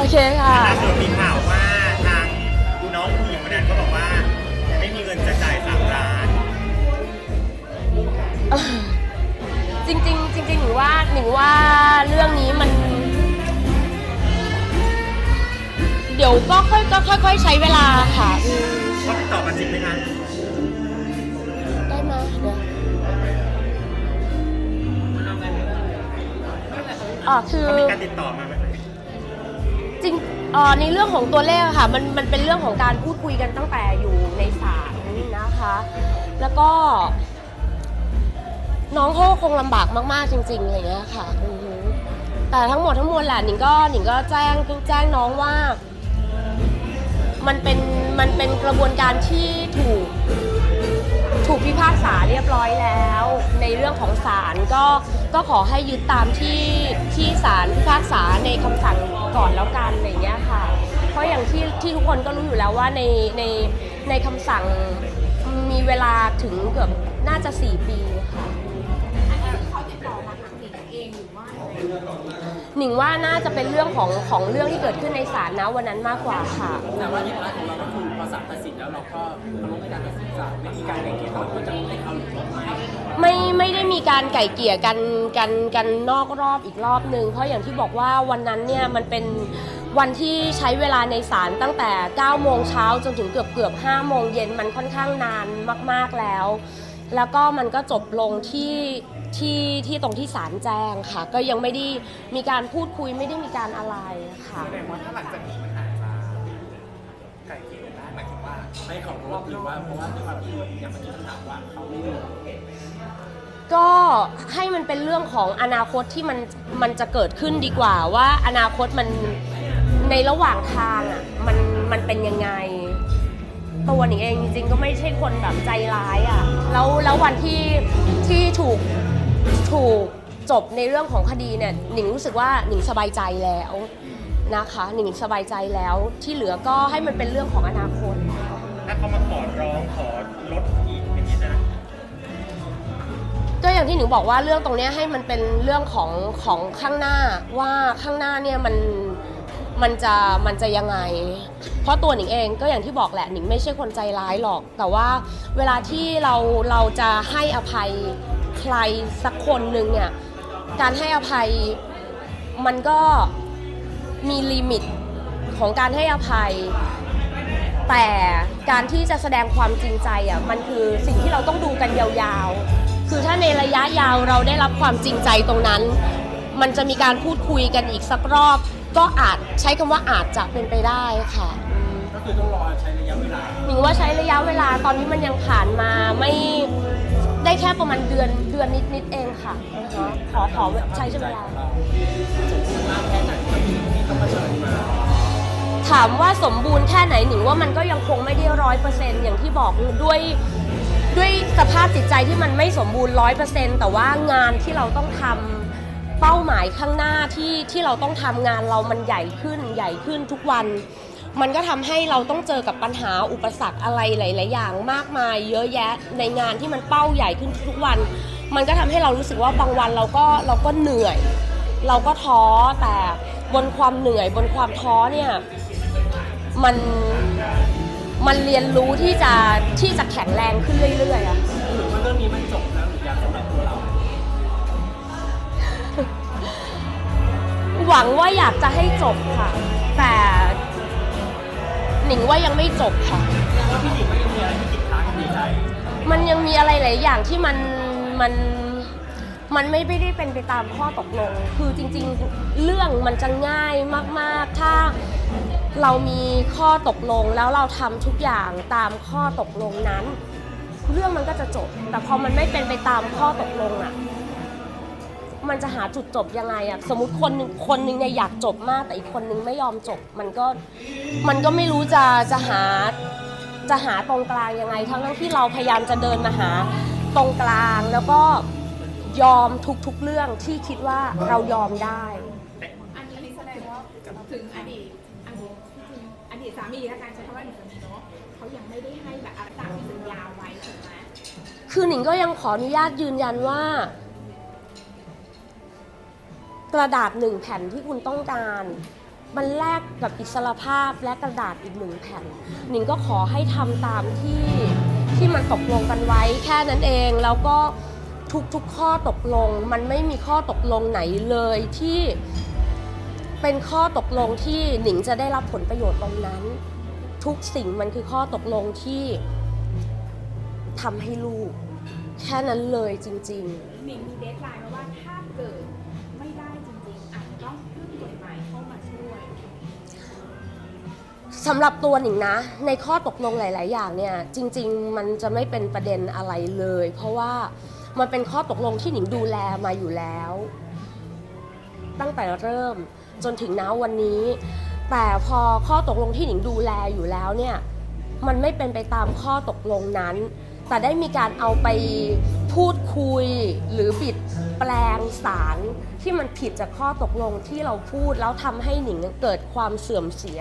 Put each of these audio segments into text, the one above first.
โอเคค่ะ ล่าสุดมีข่าวว่าทางน้องผู้หญิงคนนั้นก็บอกว่า ไม่มีเงินจะจ่ายสามล้านจริงๆจริงๆหนูว่าหนูว่าเรื่องนี้มัน เดี๋ยวก็ค่อยก็ค่อย ๆ ใช้เวลาค่ะอืมเขาติดต่อมาจริงไหมคะได้ไหมเดี๋ยวอ่าคือ เขามีการติดต่อมาไหม จริงเอ่อในเรื่องของตัวเลขอะค่ะมันมันเป็นเรื่องของการพูดคุยกันตั้งแต่อยู่ในศาลนะคะ แล้วก็ น้องเขาก็คงลำบากมากๆจริงๆอะไรเงี้ยค่ะอือฮึแต่ทั้งหมดทั้งมวลแหละหนิงก็หนิงก็แจ้งแจ้งน้องว่า มันเป็นมันเป็นกระบวนการที่ถูก ถูกพิพากษาเรียบร้อยแล้ว ในเรื่องของศาลก็ ก็ขอให้ยึดตามที่ที่ศาลพิพากษาในคำสั่งก่อนแล้วกันอะไรอย่างเงี้ยค่ะ เพราะอย่างที่ที่ทุกคนก็รู้อยู่แล้วว่าในในในคำสั่งมีเวลาถึงเกือบน่าจะ 4 ปีค่ะหนิงว่าน่าจะเป็นเรื่องของของเรื่องที่เกิดขึ้นในศาลนะวันนั้นมากกว่าค่ะแต่ว่าในพาร์ทของเราก็คือพอศาลตัดสินแล้วเราก็เคารพในการตัดสินศาลไม่มีการไกล่เกลี่ยเราก็จะไม่ มีการไก่เกี่ยกันกันกันนอกรอบอีกรอบหนึ่งเพราะอย่างที่บอกว่าวันนั้นเนี่ยมันเป็นวันที่ใช้เวลาในศาลตั้งแต่ 9 โมงเช้าจนถึงเกือบเกือบ5โมงเย็นมันค่อนข้างนานมาก ๆแล้ว แล้วก็มันก็จบลงที่ที่ที่ตรงที่ศาลแจ้งค่ะ ก็ยังไม่ได้มีการพูดคุยไม่ได้มีการอะไรค่ะ แสดงว่าถ้าหลังจากนี้มันอาจจะไก่เกลี่ยได้หมายถึงว่าให้ของรอบหรือว่าเพราะว่าด้วยความที่อย่างเมื่อกี้ถามว่าเขาไม่รู้ ก็ให้มันเป็นเรื่องของอนาคตที่มันมันจะเกิดขึ้นดีกว่า ว่าอนาคตมันในระหว่างทางอะมันมันเป็นยังไง ตัวหนิงเองจริงๆก็ไม่ใช่คนแบบใจร้ายอะแล้วแล้ววันที่ที่ถูกถูกจบในเรื่องของคดีเนี่ยหนิงรู้สึกว่าหนิงสบายใจแล้วนะคะหนิงสบายใจแล้วที่เหลือก็ให้มันเป็นเรื่องของอนาคต ถ้าเขามาขอร้องขอลด ก็อย่างที่หนูบอกว่าเรื่องตรงเนี้ยให้มันเป็นเรื่องของของข้างหน้าว่าข้างหน้าเนี่ยมันมันจะมันจะยังไง เพราะตัวหนิงเองก็อย่างที่บอกแหละหนิงไม่ใช่คนใจร้ายหรอก แต่ว่าเวลาที่เราเราจะให้อภัยใครสักคนหนึ่งเนี่ยการให้อภัยมันก็มีลิมิตของการให้อภัย แต่การที่จะแสดงความจริงใจอะมันคือสิ่งที่เราต้องดูกันยาวๆ คือถ้าในระยะยาวเราได้รับความจริงใจตรงนั้น มันจะมีการพูดคุยกันอีกสักรอบ ก็อาจใช้คำว่าอาจจะเป็นไปได้ค่ะอืมก็คือต้องรอใช้ระยะเวลา หนิงว่าใช้ระยะเวลาตอนนี้มันยังผ่านมาไม่ได้แค่ประมาณเดือนเดือนนิดๆเองค่ะนะคะขอขอใช้เวลามากแค่ไหนกับสิ่งที่ต้องเผชิญมาถามว่าสมบูรณ์แค่ไหนหนิงว่ามันก็ยังคงไม่ได้ร้อยเปอร์เซ็นต์อย่างที่บอกด้วย ด้วยสภาพจิตใจที่มันไม่สมบูรณ์ร้อยเปอร์เซ็นต์แต่ว่างานที่เราต้องทำเป้าหมายข้างหน้าที่ที่เราต้องทำงานเรามันใหญ่ขึ้น ใหญ่ขึ้นทุกวัน มันก็ทำให้เราต้องเจอกับปัญหาอุปสรรคอะไรหลาย ๆ อย่างมากมาย เยอะแยะในงานที่มันเป้าใหญ่ขึ้นทุกวัน มันก็ทำให้เรารู้สึกว่าบางวันเราก็เราก็เหนื่อย เราก็ท้อแต่บนความเหนื่อยบนความท้อเนี่ย มัน มันเรียนรู้ที่จะที่จะแข็งแรงขึ้นเรื่อยๆอะหรือว่าเรื่องนี้มันจบแล้วหรือยังสำหรับตัวเรา หวังว่าอยากจะให้จบค่ะ แต่หนิงว่ายังไม่จบค่ะเพราะพี่หญิงก็ยังมีอะไรที่ติดค้างอยู่ในใจมันยังมีอะไรหลายอย่างที่มันมันมันไม่ได้เป็นไปตามข้อตกลง คือจริง ๆ เรื่องมันจะง่ายมาก ๆ ถ้า เรามีข้อตกลงแล้วเราทำทุกอย่างตามข้อตกลงนั้น เรื่องมันก็จะจบ แต่พอมันไม่เป็นไปตามข้อตกลงอะ่ะมันจะหาจุดจบยังไงอะ่ะสมมติคนหนึ่งคนหนึ่งเนี่ยอยากจบมาก แต่อีกคนนึงไม่ยอมจบ มันก็มันก็ไม่รู้จะจะหาจะหาตรงกลางยังไง ทั้งทั้งที่เราพยายามจะเดินมาหาตรงกลางแล้วก็ยอมทุกๆเรื่องที่คิดว่าเรายอมได้ อันนี้แสดงว่าถึงอดีต สามีและการใช้คำว่าอดีตสามีเนาะเขายังไม่ได้ให้แบบอะไรตามที่สัญญาไว้ถูกไหมคือหนิงก็ยังขออนุญาตยืนยันว่า กระดาษหนึ่งแผ่นที่คุณต้องการ มันแลกกับอิสรภาพและกระดาษอีกหนึ่งแผ่น หนิงก็ขอให้ทำตามที่ที่มันตกลงกันไว้แค่นั้นเองแล้วก็ทุกๆข้อตกลง มันไม่มีข้อตกลงไหนเลยที่ เป็นข้อตกลงที่หนิงจะได้รับผลประโยชน์ตรงนั้น ทุกสิ่งมันคือข้อตกลงที่ทำให้ลูก แค่นั้นเลยจริง ๆ หนิงมีเดทไลน์มาว่าถ้าเกิดไม่ได้จริงๆอาจจะต้องพึ่งกฎหมายเข้ามาช่วย สำหรับตัวหนิงนะ ในข้อตกลงหลาย ๆ อย่างเนี่ย จริง ๆ มันจะไม่เป็นประเด็นอะไรเลย เพราะว่ามันเป็นข้อตกลงที่หนิงดูแลมาอยู่แล้ว ตั้งแต่เริ่ม จนถึงณวันนี้ แต่พอข้อตกลงที่หนิงดูแลอยู่แล้วเนี่ยมันไม่เป็นไปตามข้อตกลงนั้น แต่ได้มีการเอาไปพูดคุยหรือบิดแปลงสารที่มันผิดจากข้อตกลงที่เราพูดแล้วทำให้หนิงเกิดความเสื่อมเสีย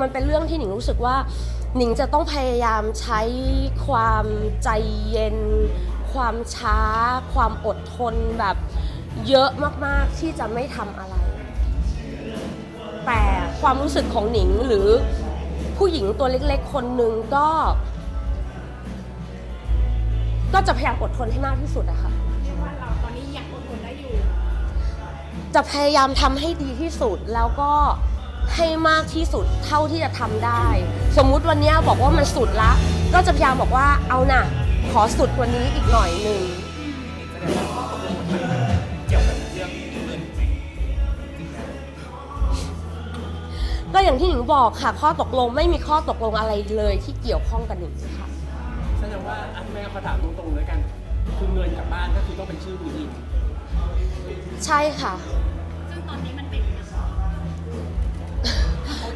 มันเป็นเรื่องที่หนิงรู้สึกว่า หนิงจะต้องพยายามใช้ความใจเย็น ความช้า ความอดทนแบบเยอะมากๆที่จะไม่ทำอะไร แต่ความรู้สึกของหนิงหรือผู้หญิงตัวเล็กๆ คนหนึ่งก็ ก็จะพยายามอดทนให้มากที่สุดอะค่ะเรียกว่าเราตอนนี้ยังอดทนได้อยู่ จะพยายามทำให้ดีที่สุดแล้วก็ให้มากที่สุดเท่าที่จะทำได้ สมมุติวันเนี้ยบอกว่ามันสุดละ ก็จะพยายามบอกว่าเอาน่ะ ขอสุดกว่านี้อีกหน่อยหนึ่ง แสดงว่าข้อตกลงมัน ก็อย่างที่หนิงบอกค่ะ ข้อตกลงไม่มีข้อตกลงอะไรเลยที่เกี่ยวข้องกับหนิงค่ะ แสดงว่าอะแม่เขาถามตรงๆเลยกันคือเงินกับบ้านก็คือต้องเป็นชื่อคุณอินใช่ค่ะ ซึ่งตอนนี้มันเป็นยังไง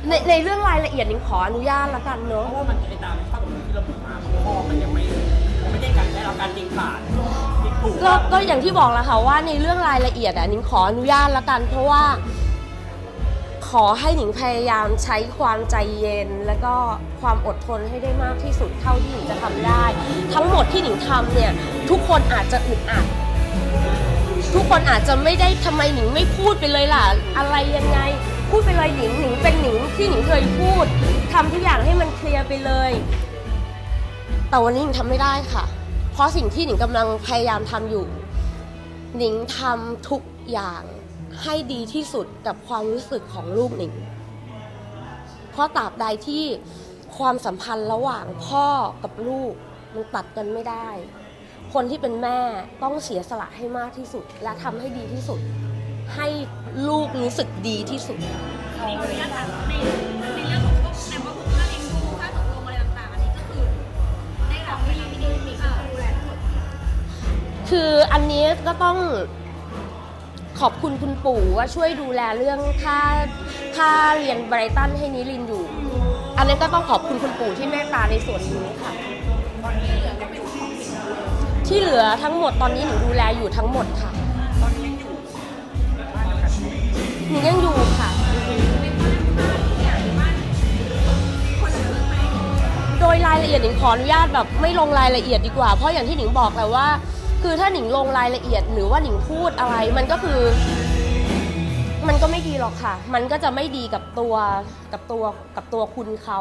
ในในเรื่องรายละเอียดหนิงขออนุญาตละกันเพเนอะ ราะว่ามันไปตามข้อตกลงที่ระบุมาพ่อมันยังไม่ยังไม่ได้การได้รับการจริงขาดที่ถูกก็ก็อย่างที่บอกแล้วค่ะว่าในเรื่องรายละเอียดอะหนิงขออนุญาตละกัน เพราะว่า ขอให้หนิงพยายามใช้ความใจเย็น แล้วก็ความอดทนให้ได้มากที่สุดเท่าที่หนิงจะทำได้ ทั้งหมดที่หนิงทำเนี่ยทุกคนอาจจะอึดอัดทุกคนอาจจะไม่ได้ทำไมหนิงไม่พูดไปเลยล่ะ อะไรยังไง พูดไปเลยหนิงหนิงเป็นหนิงที่หนิงเคยพูดทำทุกอย่างให้มันเคลียร์ไปเลย แต่วันนี้หนิงทำไม่ได้ค่ะ เพราะสิ่งที่หนิงกำลังพยายามทำอยู่ หนิงทำทุกอย่าง ให้ดีที่สุดกับความรู้สึกของลูกหนิง เพราะตราบใดที่ความสัมพันธ์ระหว่างพ่อกับลูกมันตัดกันไม่ได้ คนที่เป็นแม่ต้องเสียสละให้มากที่สุด และทำให้ดีที่สุด ให้ลูกรู้สึกดีที่สุดมีขออนุญาตถามในในเรื่องของพวกแต่ว่าพวกค่าเลี้ยงดูค่าตกลงอะไรต่างๆ อันนี้ก็คือ ได้รับไม่รับไม่ได้มีค่าดูแลทั้งหมด คืออันนี้ก็ต้อง ขอบคุณคุณปู่ว่าช่วยดูแลเรื่องค่าค่าเรียนไบรตันให้นิรินอยู่ อันนี้ก็ต้องขอบคุณคุณปู่ที่เมตตาในส่วนนี้ค่ะ ที่เหลือทั้งหมดตอนนี้หนูดูแลอยู่ทั้งหมดค่ะตอนนี้ยังอยู่บ้านเดียวกันอยู่หนูยังอยู่ค่ะ โดยรายละเอียดหนิงขออนุญาตแบบไม่ลงรายละเอียดดีกว่า เพราะอย่างที่หนิงบอกแหละว่า คือถ้าหนิงลงรายละเอียดหรือว่าหนิงพูดอะไร มันก็คือ มันก็ไม่ดีหรอกค่ะ มันก็จะไม่ดีกับตัวกับตัวกับตัวคุณเขา